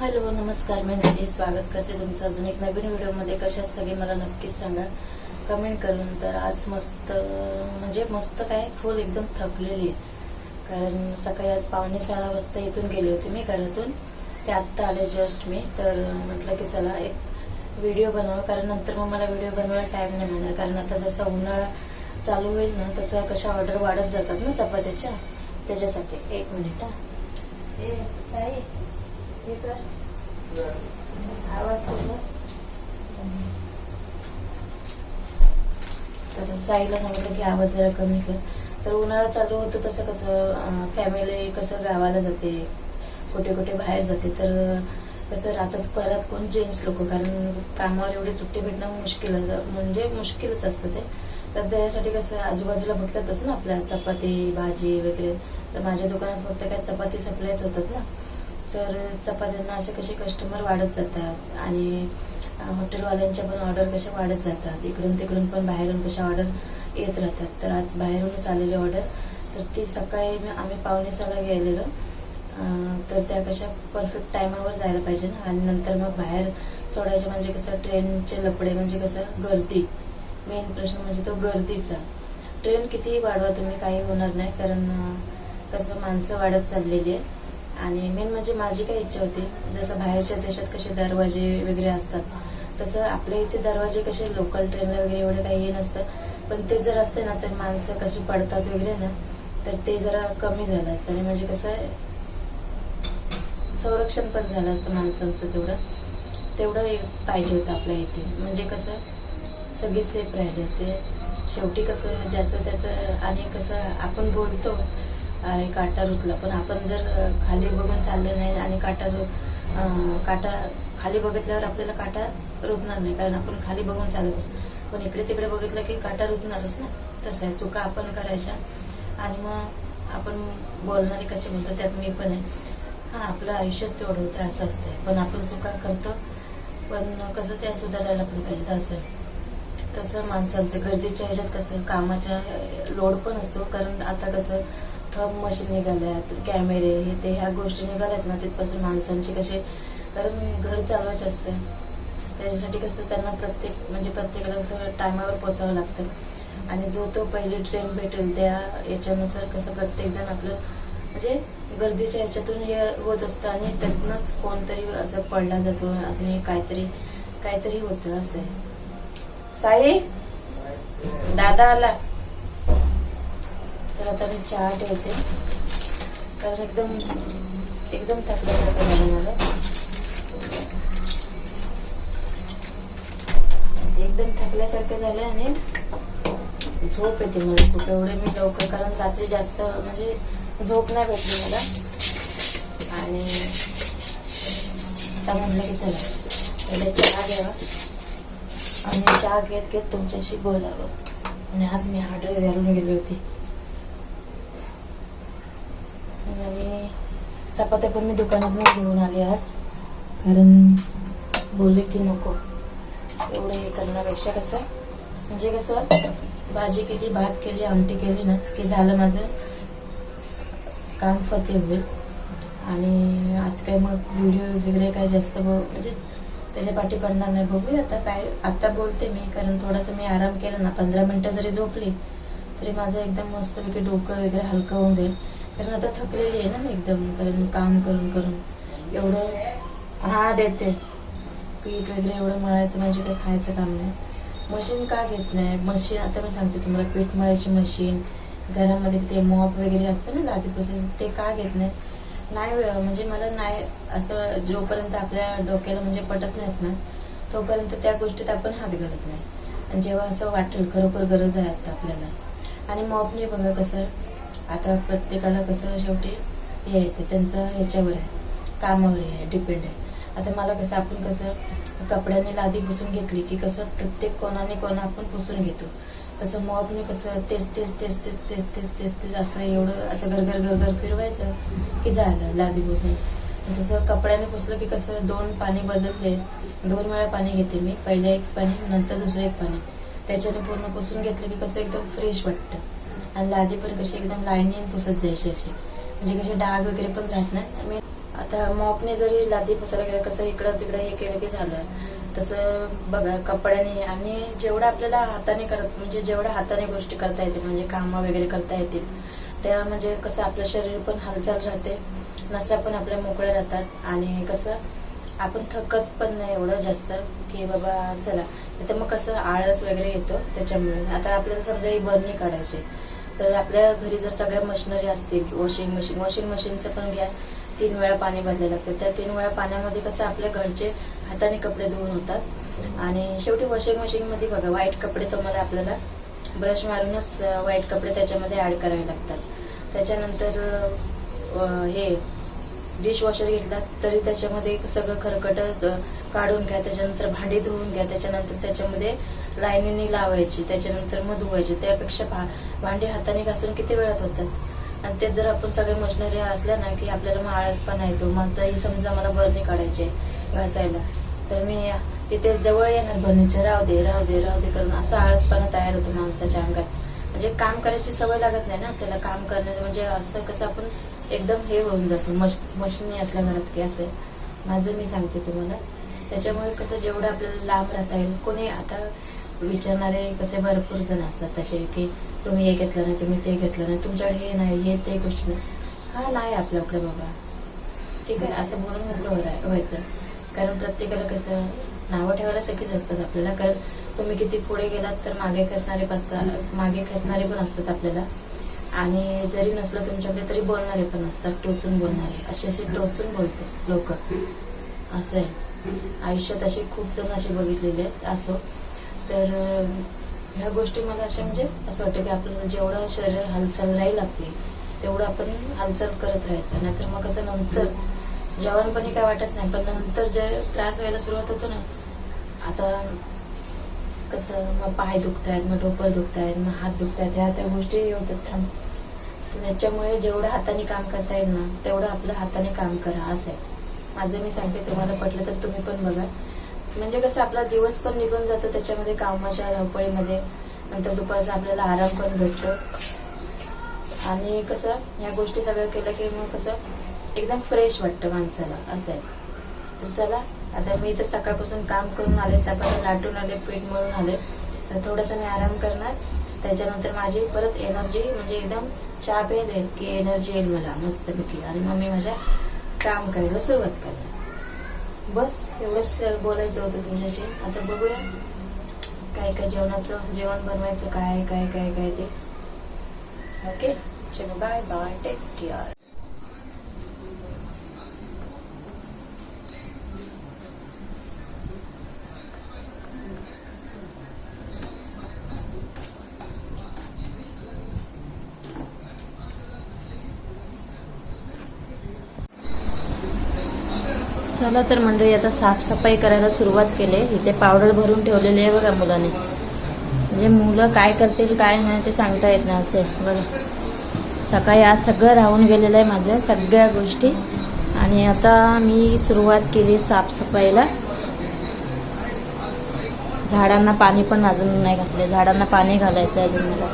Hello नमस्कार. मी स्वागत करते तुमचं. अजून एक नवीन व्हिडिओमध्ये कशात सगळे मला नक्कीच सांगा. कमेंट करून. तर आज मस्त म्हणजे मस्त काय? फुल एकदम थकलेली आहे. कारण सकाळी आज पावणे सहा वाजता इथून गेले होते मी घरातून. ते आत्ता आले जस्ट मी. तर म्हटलं की चला एक व्हिडिओ बनवा कारण नंतर मग मला व्हिडिओ बनवायला टाईम नाही मिळणार. कारण आता जसा उन्हाळा चालू होईल ना तसं कशा ऑर्डर वाढत जातात ना चपात्याच्या त्याच्यासाठी एक मिनिट हा. ए ताई हे आवाज तुझा तर साईला सांगितलं की आवाज जरा कमी कर. तर उन्हाळा चालू होतो तसं कसं फॅमिली कसं गावाला जाते कुठे कुठे बाहेर जाते तर कसं राहतात परत कोण जेंट्स लोक कारण कामावर एवढी सुट्टी भेटणं मुश्किल म्हणजे मुश्किलच असतं ते. तर त्यासाठी कसं आजूबाजूला बघतातच ना आपल्या चपाती भाजी वगैरे. तर माझ्या दुकानात फक्त काय चपाती सप्लायच होतात ना. तर चपात्यांना असे कसे कस्टमर वाढत जातात आणि हॉटेलवाल्यांच्या पण ऑर्डर कशा वाढत जातात. इकडून तिकडून पण बाहेरून कशा ऑर्डर येत राहतात. तर आज बाहेरूनच आलेली ऑर्डर तर ती सकाळी आम्ही पावणे सहाला गेलेलो. तर त्या कशा परफेक्ट टायमावर जायला पाहिजे ना. आणि नंतर मग बाहेर सोडायचे म्हणजे कसं ट्रेनचे लपडे म्हणजे कसं गर्दी. मेन प्रश्न म्हणजे तो गर्दीचा. ट्रेन कितीही वाढवा तुम्ही काही होणार नाही. कारण कसं माणसं वाढत चाललेली आहे. आणि मेन म्हणजे माझी काय इच्छा होती जसं बाहेरच्या देशात कसे दरवाजे वगैरे असतात तसं आपल्या इथे दरवाजे कसे लोकल ट्रेनला वगैरे एवढं काही हे नसतं पण ते जर असते ना तर माणसं कशी पडतात वगैरे ना तर ते जरा कमी झालं असतं. आणि म्हणजे कसं संरक्षण पण झालं असतं माणसांचं तेवढं. तेवढं पाहिजे होतं आपल्या इथे. म्हणजे कसं सगळे सेफ राहिले असते. शेवटी कसं ज्याचं त्याचं आणि कसं आपण बोलतो अरे काटा रुतला. पण आपण जर खाली बघून चाललं नाही आणि काटा रु काटा खाली बघितल्यावर आपल्याला काटा रुतणार नाही कारण आपण खाली बघून चालत असतो. पण इकडे तिकडे बघितलं की काटा रुतणारच ना. तसं आहे. चुका आपण करायच्या. आणि मग आपण बोलणारे कसे बोलतो त्यात मी पण आहे. हां आपलं आयुष्यच तेवढं होतं असं असतंय. पण आपण चुका करतो पण कसं त्या सुधारायला पण पाहिजे असं आहे. तसं माणसांचं गर्दीच्या ह्याच्यात कसं कामाच्या लोड पण असतो. कारण आता कसं थंब मशीन निघाल्यात कॅमेरे हे ते ह्या गोष्टी निघाल्यात ना तिथपासून माणसांची कसे कारण घर चालवायचे असते. त्याच्यासाठी कसं त्यांना प्रत्येक म्हणजे प्रत्येकाला कसं टायमावर पोचावं लागतं. आणि जो तो पहिली ट्रेन भेटेल त्या याच्यानुसार कसं प्रत्येकजण आपलं म्हणजे गर्दीच्या ह्याच्यातून हे होत असतं आणि त्यातनंच कोणतरी असं पडला जातो आणि काहीतरी काहीतरी होतं असं साई? दादा आला. तर आता मी चहा ठेवते. कारण एकदम एकदम थकल्यासारखं झालं मला एकदम थकल्यासारखं झालं आणि झोप येते मला खूप. एवढे मी लवकर कारण रात्री जास्त म्हणजे झोप नाही भेटली मला. आणि आता म्हटलं की चला पहिले चहा घ्यावा. आणि चहा घेत घेत तुमच्याशी बोलावं. आणि आज मी हा ड्रेस घालून गेली होती. आणि चपात्या पण मी दुकानात घेऊन आले आज. कारण बोलले की नको. एवढं हे करण्यापेक्षा कसं म्हणजे कसं भाजी केली भात केली आमटी केली ना की झालं माझं काम फते होईल. आणि आज काय मग व्हिडिओ वगैरे काय जास्त म्हणजे त्याच्या पाठी पडणार नाही. बघूया आता काय आता बोलते मी कारण थोडासा मी आराम केला ना पंधरा मिनटं जरी झोपली तरी माझं एकदम मस्तपैकी डोकं वगैरे हलकं होऊन जाईल. कारण आता थकलेली आहे ना मी एकदम कारण काम करून करून. एवढं हा देते पीठ वगैरे एवढं मळायचं म्हणजे काही खायचं काम नाही. मशीन का घेत नाही? मशीन आता मी सांगते तुम्हाला पीठ मळायची मशीन घरामध्ये ते मॉप वगैरे असतं ना लादीपासून ते का घेत नाही? नाही म्हणजे मला नाही असं जोपर्यंत आपल्या डोक्याला म्हणजे पटत नाहीत ना तोपर्यंत त्या गोष्टीत आपण हात घालत नाही. आणि जेव्हा असं वाटेल खरोखर गरज आहे आता आपल्याला. आणि मॉपने बघा कसं आता प्रत्येकाला कसं शेवटी हे येते त्यांचं ह्याच्यावर आहे कामावर आहे डिपेंड आहे. आता मला कसं आपण कसं कपड्याने लादी पुसून घेतली की कसं प्रत्येक कोणाने कोणा आपण पुसून घेतो. तसं मॉपने कसं तेच तेच तेच तेच तेच तेच तेच तेच असं एवढं असं घरघर घरघर फिरवायचं की झालं लादी पुसून. तसं कपड्याने पुसलं की कसं दोन पाणी बदलले दोन वेळा पाणी घेते मी. पहिलं एक पाणी नंतर दुसरं एक पाणी. त्याच्याने पूर्ण पुसून घेतलं की कसं एकदम फ्रेश वाटतं. आणि लादी पण कशी एकदम लाईनीने पुसत जायची अशी. म्हणजे कसे डाग वगैरे पण राहत नाही. मी आता मॉपने जरी लादी पुसायला गेलं कसं इकडं तिकडं हे केलं की झालं. तसं बघा कपड्याने आणि जेवढं आपल्याला हाताने करत म्हणजे जेवढ्या हाताने गोष्टी करता येतील म्हणजे कामं वगैरे करता येतील त्या म्हणजे कसं आपलं शरीर पण हालचाल राहते नसा पण आपल्या मोकळ्या राहतात. आणि कसं आपण थकत पण नाही एवढं जास्त की बाबा चला. तर मग कसं आळस वगैरे येतो त्याच्यामुळे. आता आपल्याला समजा ही बरणी काढायची तर आपल्या घरी जर सगळ्या मशिनरी असतील वॉशिंग मशीन वॉशिंग मशीनचं पण घ्या. तीन वेळा पाणी बदलायला लागतं. त्या तीन वेळा पाण्यामध्ये कसं आपल्या घरचे हाताने कपडे धुवून होतात. आणि शेवटी वॉशिंग मशीनमध्ये बघा वाईट कपडे तुम्हाला आपल्याला ब्रश मारूनच वाईट कपडे त्याच्यामध्ये ॲड करावे लागतात. त्याच्यानंतर हे डिशवॉशर घेतला तरी त्याच्यामध्ये सगळं खरकट काढून घ्या. त्याच्यानंतर भांडी धुवून घ्या. त्याच्यानंतर त्याच्यामध्ये लाईनीने लावायची. त्याच्यानंतर मग धुवायची त्यापेक्षा भा भांडी हाताने घासून किती वेळात होतात? आणि ते जर आपण सगळे मशिनरी असल्या ना की आपल्याला मग आळसपणा येतो मग तरी समजा मला बरणी काढायची आहे घासायला. तर मी तिथे जवळ येणार बरणीच्या राहू दे राहू दे राहू दे करून असा आळसपणा तयार होतो माणसाच्या अंगात. म्हणजे काम करायची सवय लागत नाही ना आपल्याला. काम करण्याचं म्हणजे असं कसं आपण एकदम हे होऊन जातं. मश मशिनी असल्या घरात की असं. माझं मी सांगते तुम्हाला. त्याच्यामुळे कसं जेवढं आपल्याला लांब राहता येईल कोणी आता विचारणारे कसे भरपूर जण असतात तसे की तुम्ही हे घेतलं नाही तुम्ही ते घेतलं नाही तुमच्याकडे हे नाही हे ते गोष्टी नाही. हा नाही आपल्याकडे बाबा. ठीक आहे? असं बोलून मोकळं व्हायचं. कारण प्रत्येकाला कसं नावं ठेवायला सगळीच असतात आपल्याला. कारण तुम्ही किती पुढे गेलात तर मागे खेचणारे बसतात मागे खेचणारे पण असतात आपल्याला. आणि जरी नसलं तुमच्याकडे तरी बोलणारे पण असतात टोचून बोलणारे. असे असे टोचून बोलते लोक. असं आहे. आयुष्यात असे खूप जण असे बघितलेले आहेत असो. तर ह्या गोष्टी मला अशा म्हणजे असं वाटतं की आपलं जेवढं शरीर हालचाल राहील आपली तेवढं आपण हालचाल करत राहायचं. नाहीतर मग असं नंतर जेवणपणी काय वाटत नाही पण नंतर जे त्रास व्हायला सुरुवात होतो ना आता कसं मग पाय दुखत आहेत मग डोपर दुखत आहेत मग हात दुखत आहेत ह्या त्या गोष्टी होतात थांब. याच्यामुळे त्याच्यामुळे जेवढं हाताने काम करता येईल ना तेवढं आपलं हाताने काम करा असं आहे. माझं मी सांगते तुम्हाला पटलं तर तुम्ही पण बघा. म्हणजे कसं आपला दिवस पण निघून जातो त्याच्यामध्ये कामाच्या धावपळीमध्ये नंतर दुपारचा आपल्याला आराम पण भेटतो. आणि कसं या गोष्टी सगळं केलं की मग कसं एकदम फ्रेश वाटतं माणसाला असं आहे. तर चला आता मी तर सकाळपासून काम करून आले चपाती लाटून आले पीठ मळून आले. तर थोडासा मी आराम करणार. त्याच्यानंतर माझी परत एनर्जी म्हणजे एकदम चहा प्यायला की एनर्जी येईल मला मस्तपैकी. आणि मग मी माझ्या काम करायला सुरुवात करणार. बस एवढंच बोलायचं होतं तुमच्याशी. आता बघूया काय काय जेवणाचं जेवण बनवायचं काय काय काय काय ते. ओके चलो बाय बाय टेक केअर चला तर मंडळी आता साफसफाई करायला सुरुवात केली. इथे पावडर भरून ठेवलेली आहे बघा मुलाने. म्हणजे मुलं काय करतील काय नाही ते सांगता येत नाही असे. बघा. सकाळी आज सगळं राहून गेलेलं आहे माझ्या सगळ्या गोष्टी. आणि आता मी सुरुवात केली साफसफाईला. झाडांना पाणी पण अजून नाही घातले झाडांना पाणी घालायचं आहे अजून. मला